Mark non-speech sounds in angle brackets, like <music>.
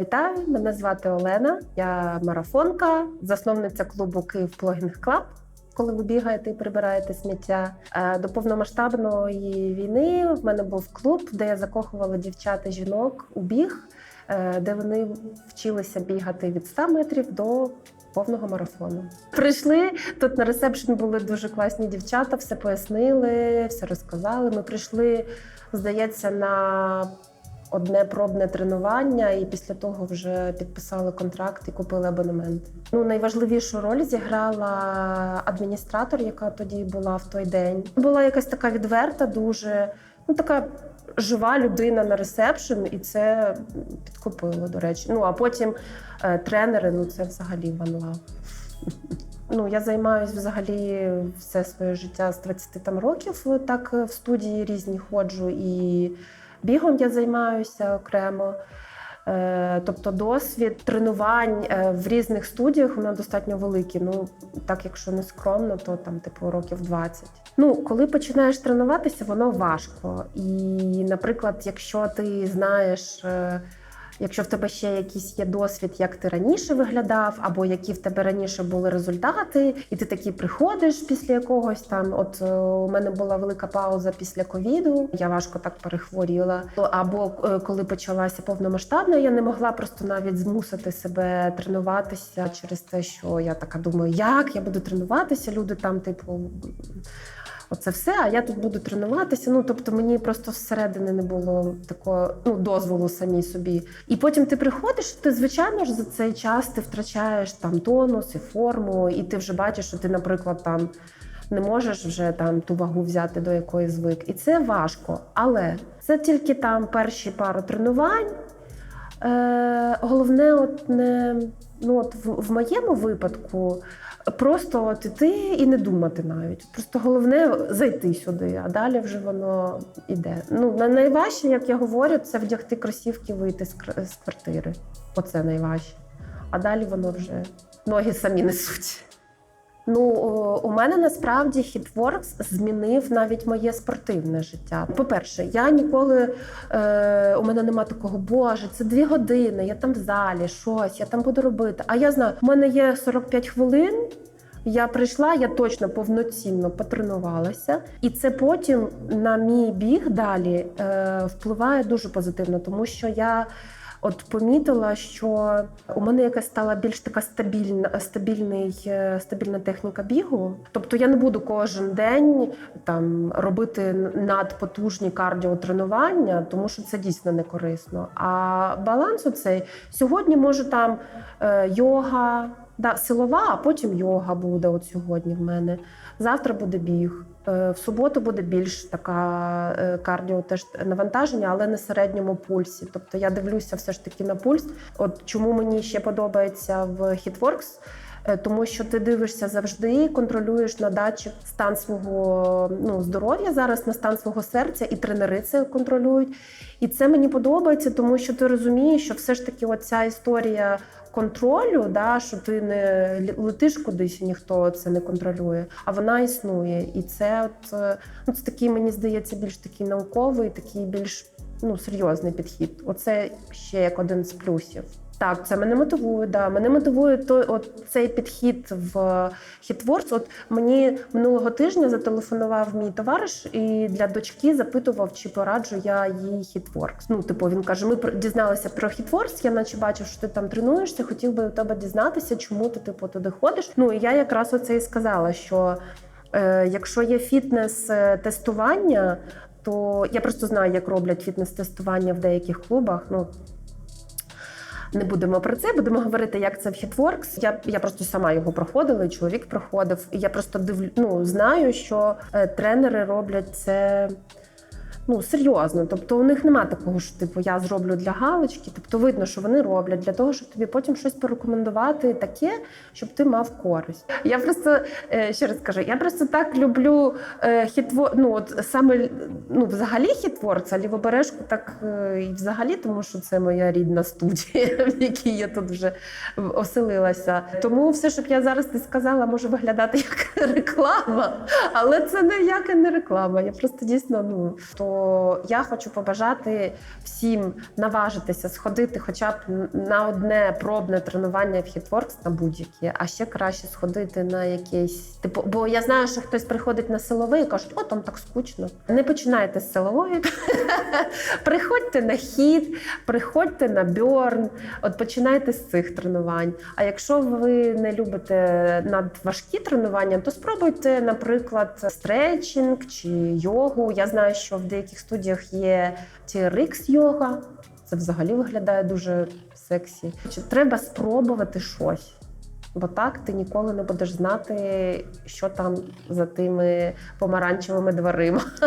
Вітаю, мене звати Олена. Я марафонка, засновниця клубу Київ Плогінг Клаб. Коли ви бігаєте і прибираєте сміття Е, до повномасштабної війни, в мене був клуб, де я закохувала дівчат і жінок у біг, е, де вони вчилися бігати від 100 метрів до повного марафону. Прийшли тут на ресепшн були дуже класні дівчата, все пояснили, все розказали. Ми прийшли, здається, на одне пробне тренування, і після того вже підписали контракт і купили абонемент. Ну найважливішу роль зіграла адміністратор, яка тоді була в той день. Була якась така відверта, дуже ну така. Жива людина на ресепшн, і це підкупило, до речі. Ну а потім е, тренери, ну це взагалі love. <laughs> Ну, я займаюся взагалі все своє життя з 20 там років. Так в студії різні ходжу, і бігом я займаюся окремо. Е, Тобто досвід тренувань е, в різних студіях у мене достатньо великий. Ну так, якщо не скромно, то там типу років 20. Ну, коли починаєш тренуватися, воно важко. І, наприклад, якщо ти знаєш. Якщо в тебе ще якийсь є досвід, як ти раніше виглядав, або які в тебе раніше були результати, і ти такий приходиш після якогось там. От е, у мене була велика пауза після ковіду, я важко так перехворіла. Або е, коли почалася повномасштабна, я не могла просто навіть змусити себе тренуватися через те, що я така думаю, як я буду тренуватися. Люди там, типу. Оце все, а я тут буду тренуватися. Ну тобто мені просто зсередини не було такого ну, дозволу самій собі. І потім ти приходиш, ти звичайно ж за цей час ти втрачаєш там тонус і форму, і ти вже бачиш, що ти, наприклад, там не можеш вже там ту вагу взяти, до якої звик. І це важко. Але це тільки там перші пару тренувань. Е, головне, от не ну от в, в моєму випадку. Просто от іти і не думати навіть. Просто головне зайти сюди, а далі вже воно йде. Ну на- найважче, як я говорю, це вдягти кросівки, вийти з, з квартири. Оце найважче. А далі воно вже ноги самі несуть. Ну, у мене насправді Hitworks змінив навіть моє спортивне життя. По-перше, я ніколи е, у мене нема такого, боже, це дві години, я там в залі, щось, я там буду робити. А я знаю, у мене є 45 хвилин. Я прийшла, я точно повноцінно потренувалася, і це потім на мій біг далі е, впливає дуже позитивно, тому що я от помітила, що у мене якась стала більш така стабільна, стабільний, е, стабільна техніка бігу. Тобто я не буду кожен день там робити надпотужні кардіотренування, тому що це дійсно не корисно. А баланс оцей сьогодні може там е, йога. Да, силова, а потім йога буде от сьогодні в мене. Завтра буде біг. Е, В суботу буде більш така е, кардіо теж навантаження, але на середньому пульсі. Тобто я дивлюся все ж таки на пульс. От чому мені ще подобається в Hitworks, тому що ти дивишся завжди, контролюєш на датчик стан свого ну, здоров'я зараз, на стан свого серця, і тренери це контролюють. І це мені подобається, тому що ти розумієш, що все ж таки оця історія контролю, да, що ти не летиш кудись, і ніхто це не контролює, а вона існує. І це от е, ну, це такий, мені здається, більш такий науковий, такий більш ну, серйозний підхід. Оце ще як один з плюсів. Так, це мене мотивує. Да. Мене мотивує той, от цей підхід в Hitworks. От мені минулого тижня зателефонував мій товариш і для дочки запитував, чи пораджу я їй Hitworks. Ну, типу, він каже: ми дізналися про Hitworks, я наче бачив, що ти там тренуєшся, хотів би у тебе дізнатися, чому ти типу туди ходиш. Ну і я якраз оце і сказала, що е, якщо є фітнес-тестування, то я просто знаю, як роблять фітнес-тестування в деяких клубах. Ну не будемо про це, будемо говорити, як це в Hitworks. Я, я просто сама його проходила, і чоловік проходив. І я просто дивлю, ну, знаю, що е, тренери роблять це. Ну, серйозно, тобто у них нема такого, що типу я зроблю для галочки. Тобто видно, що вони роблять для того, щоб тобі потім щось порекомендувати таке, щоб ти мав користь. Я просто е, ще раз кажу, я просто так люблю е, хітво, ну от саме ну, взагалі хітворц, а лівобережку так е, і взагалі, тому що це моя рідна студія, <laughs> в якій я тут вже оселилася. Тому все, щоб я зараз не сказала, може виглядати як <laughs> реклама, але це ніяка не реклама. Я просто дійсно ну то я хочу побажати всім наважитися сходити, хоча б на одне пробне тренування в HitWorks на будь-які, а ще краще сходити на якесь типу. Бо я знаю, що хтось приходить на силовий і кажуть, о, там так скучно. Не починайте з силової. <laughs> Приходьте на хід, приходьте на бьорн, от починайте з цих тренувань. А якщо ви не любите надважкі тренування, то спробуйте, наприклад, стретчинг чи йогу. Я знаю, що в деяких студіях є TRX йога. Це взагалі виглядає дуже сексі. Чи треба спробувати щось? Бо так ти ніколи не будеш знати, що там за тими помаранчевими дверима. <laughs>